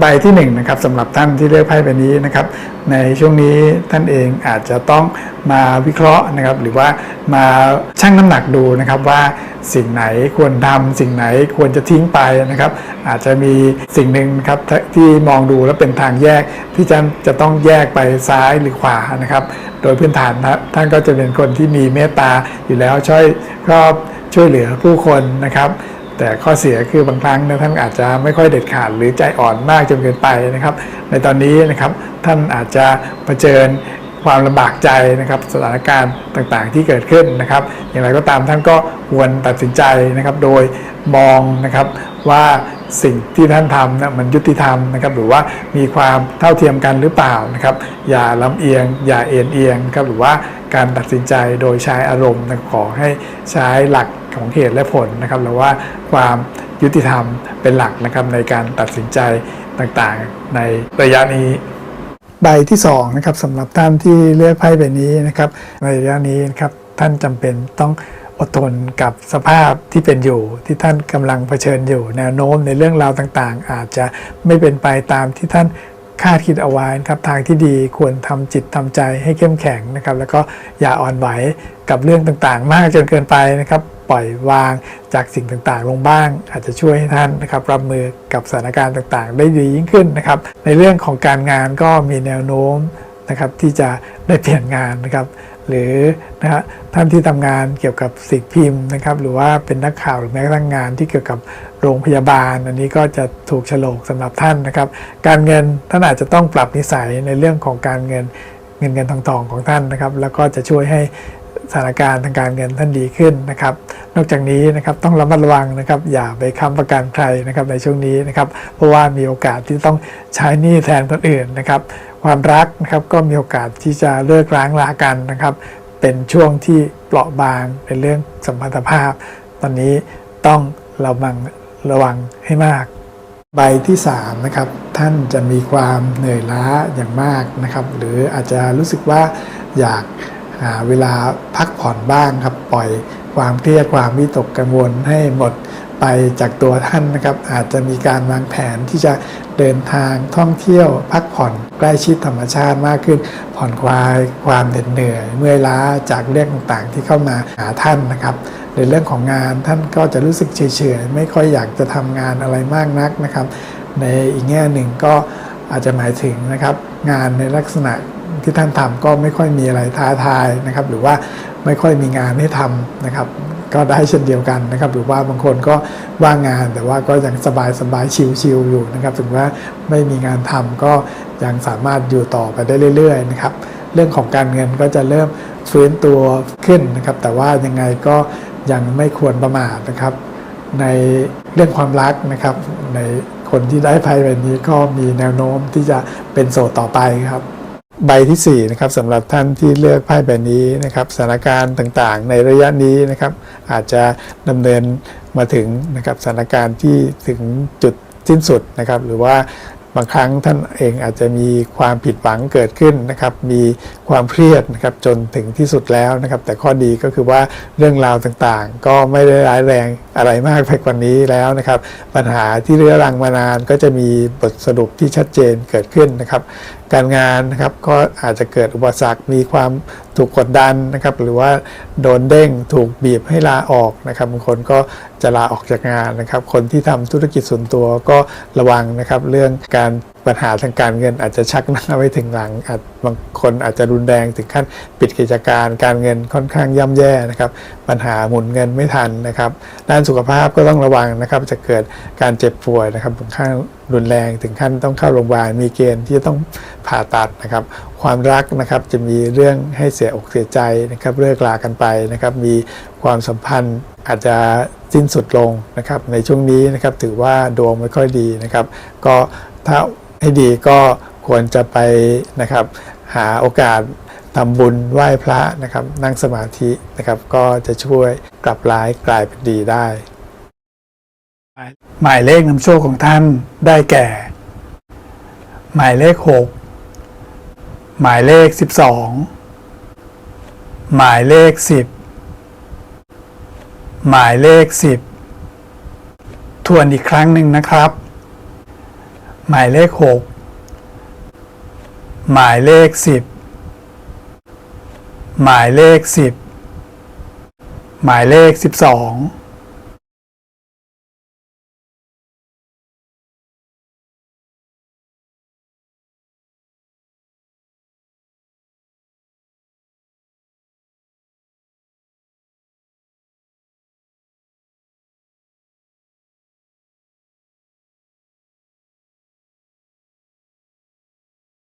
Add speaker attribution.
Speaker 1: ใบที่1นงนะครับสำหรับท่านที่เลือกไพ่ใบนี้นะครับ ในช่วงนี้ท่านเองอาจจะต้องมาวิเคราะห์นะครับ หรือว่ามาชั่งน้ำหนักดูนะครับว่าสิ่งไหนควรทำสิ่งไหนควรจะทิ้งไปนะครับ อาจจะมีสิ่งหนึ่งครับที่มองดูแล้วเป็นทางแยกที่จะจะต้องแยกไปซ้ายหรือขวานะครับ โดยพื้นฐานนะท่านก็จะเป็นคนที่มีเมตตาอยู่แล้วช่วยชอบช่วยเหลือผู้คนนะครับ แต่ข้อเสียคือบางครั้งนะท่านอาจจะไม่ค่อยเด็ดขาดหรือใจอ่อนมากจนเกินไปนะครับ ในตอนนี้นะครับท่านอาจจะเผชิญความลำบากใจนะครับสถานการณ์ต่างๆที่เกิดขึ้นนะครับ อย่างไรก็ตามท่านก็ควรตัดสินใจนะครับ โดยมองนะครับว่าสิ่งที่ท่านทำนะมันยุติธรรมนะครับ หรือว่ามีความเท่าเทียมกันหรือเปล่านะครับ อย่าลำเอียง อย่าเอ็นเอียงครับหรือว่าการตัดสินใจโดยใช้อารมณ์ขอให้ใช้หลัก ของเหตุและผลนะครับหรือว่าความยุติธรรมเป็นหลักนะครับในการตัดสินใจต่างๆ ในระยะนี้ใบที่2นะครับสำหรับท่านที่เลือกไพ่ใบนี้นะครับในระยะนี้นะครับท่านจำเป็นต้องอดทนกับสภาพที่เป็นอยู่ที่ท่านกำลังเผชิญอยู่ แนวโน้มในเรื่องราวต่างๆ อาจจะไม่เป็นไปตามที่ท่าน คาดคิดเอาไว้นะครับทางที่ดีควรทำจิตทำใจให้เข้มแข็งนะครับ แล้วก็อย่าอ่อนไหวกับเรื่องต่างๆ มากจนเกินไปนะครับ ปล่อยวางจากสิ่งต่างๆ ลงบ้าง อาจจะช่วยให้ท่านนะครับรับมือกับสถานการณ์ต่างๆ ได้ดียิ่งขึ้นนะครับ ในเรื่องของการงานก็มีแนวโน้ม นะครับที่จะได้เปลี่ยนงานนะครับหรือนะฮะท่านที่ทำงานเกี่ยวกับสิ่งพิมพ์นะครับหรือว่าเป็นนักข่าวหรือแม้กระทั่งงานที่เกี่ยวกับโรงพยาบาล อันนี้ก็จะถูกฉลกสำหรับท่านนะครับ การเงินท่านอาจจะต้องปรับนิสัยในเรื่องของการเงินเงินเงินทองทองของท่านนะครับ แล้วก็จะช่วยให้ สถานการณ์ทางการเงินท่านดีขึ้นนะครับ นอกจากนี้นะครับต้องระมัดระวังนะครับ อย่าไปค้ำประกันใครนะครับในช่วงนี้นะครับ เพราะว่ามีโอกาสที่ต้องใช้หนี้แทนคนอื่นนะครับ ความรักนะครับก็มีโอกาสที่จะเลิกร้างลากันนะครับ เป็นช่วงที่เปราะบางในเรื่องสัมพันธภาพ ตอนนี้ต้องระวังระวังให้มากใบที่3นะครับท่านจะมีความเหนื่อยล้าอย่างมากนะครับ หรืออาจจะรู้สึกว่าอยาก เวลาพักผ่อนบ้างครับปล่อยความเครียดความวิตกกังวลให้หมดไปจากตัวท่านนะครับ อาจจะมีการวางแผนที่จะเดินทางท่องเที่ยวพักผ่อนใกล้ชิดธรรมชาติมากขึ้น ผ่อนคลายความเหน็ดเหนื่อย เมื่อยล้าจากเรื่องต่างๆที่เข้ามาหาท่านนะครับในเรื่องของงานท่านก็จะรู้สึกเฉยๆไม่ค่อยอยากจะทำงานอะไรมากนักนะครับ ในอีกแง่หนึ่งก็อาจจะหมายถึงนะครับ งานในลักษณะ ที่ท่านทำก็ไม่ค่อยมีอะไรท้าทายนะครับ หรือว่าไม่ค่อยมีงานให้ทำนะครับ ก็ได้เช่นเดียวกันนะครับ หรือว่าบางคนก็ว่างงานแต่ว่าก็ยังสบายสบายชิลๆอยู่นะครับ ถึงว่าไม่มีงานทำก็ยังสามารถอยู่ต่อไปได้เรื่อย ๆ นะครับ เรื่องของการเงินก็จะเริ่มฟื้นตัวขึ้นนะครับ แต่ว่ายังไงก็ยังไม่ควรประมาทนะครับ ในเรื่องความรักนะครับ ในคนที่ได้ไพ่ใบนี้ก็มีแนวโน้มที่จะเป็นโสดต่อไปครับ ใบที่4นะครับสำหรับท่านที่เลือกไพ่ใบนี้นะครับสถานการณ์ต่างๆ ในระยะนี้นะครับ อาจจะดำเนินมาถึงนะครับสถานการณ์ที่ถึงจุดสิ้นสุดนะครับ หรือว่า บางครั้งท่านเองอาจจะมีความผิดหวังเกิดขึ้นนะครับ มีความเครียดนะครับจนถึงที่สุดแล้วนะครับ แต่ข้อดีก็คือว่าเรื่องราวต่างๆ ก็ไม่ได้ร้ายแรงอะไรมากไปกว่านี้แล้วนะครับ ปัญหาที่เรื้อรังมานานก็จะมีบทสรุปที่ชัดเจนเกิดขึ้นนะครับ การงานนะครับก็อาจจะเกิดอุปสรรคมีความถูกกดดันนะครับ หรือว่าโดนเด้งถูกบีบให้ลาออกนะครับบางคนก็จะลาออกจากงานนะครับ คนที่ทำธุรกิจส่วนตัวก็ระวังนะครับ เรื่องการ ปัญหาทางการเงินอาจจะชักหน้าไว้ถึงหลังอาจบางคนอาจจะรุนแรงถึงขั้นปิดกิจการการเงินค่อนข้างย่ำแย่นะครับ ปัญหาหมุนเงินไม่ทันนะครับ ด้านสุขภาพก็ต้องระวังนะครับ จะเกิดการเจ็บป่วยนะครับถึงขั้นรุนแรงถึงขั้นต้องเข้าโรงพยาบาลมีเกณฑ์ที่จะต้องผ่าตัดนะครับ ความรักนะครับจะมีเรื่องให้เสียอกเสียใจนะครับเลิกลากันไปนะครับ มีความสัมพันธ์อาจจะสิ้นสุดลงนะครับ ในช่วงนี้นะครับถือว่าดวงไม่ค่อยดีนะครับ ก็ถ้า ให้ดีก็ควรจะไปนะครับหาโอกาสทำบุญไหว้พระนะครับนั่งสมาธินะครับก็จะช่วยกลับร้ายกลายเป็นดีได้ หมายเลขนำโชคของท่านได้แก่ หมายเลข 6 หมายเลข 12 หมายเลข 10 หมายเลข 10 ทวนอีกครั้งหนึ่งนะครับ หมายเลข 6 หมายเลข 10 หมายเลข 10 หมายเลข 12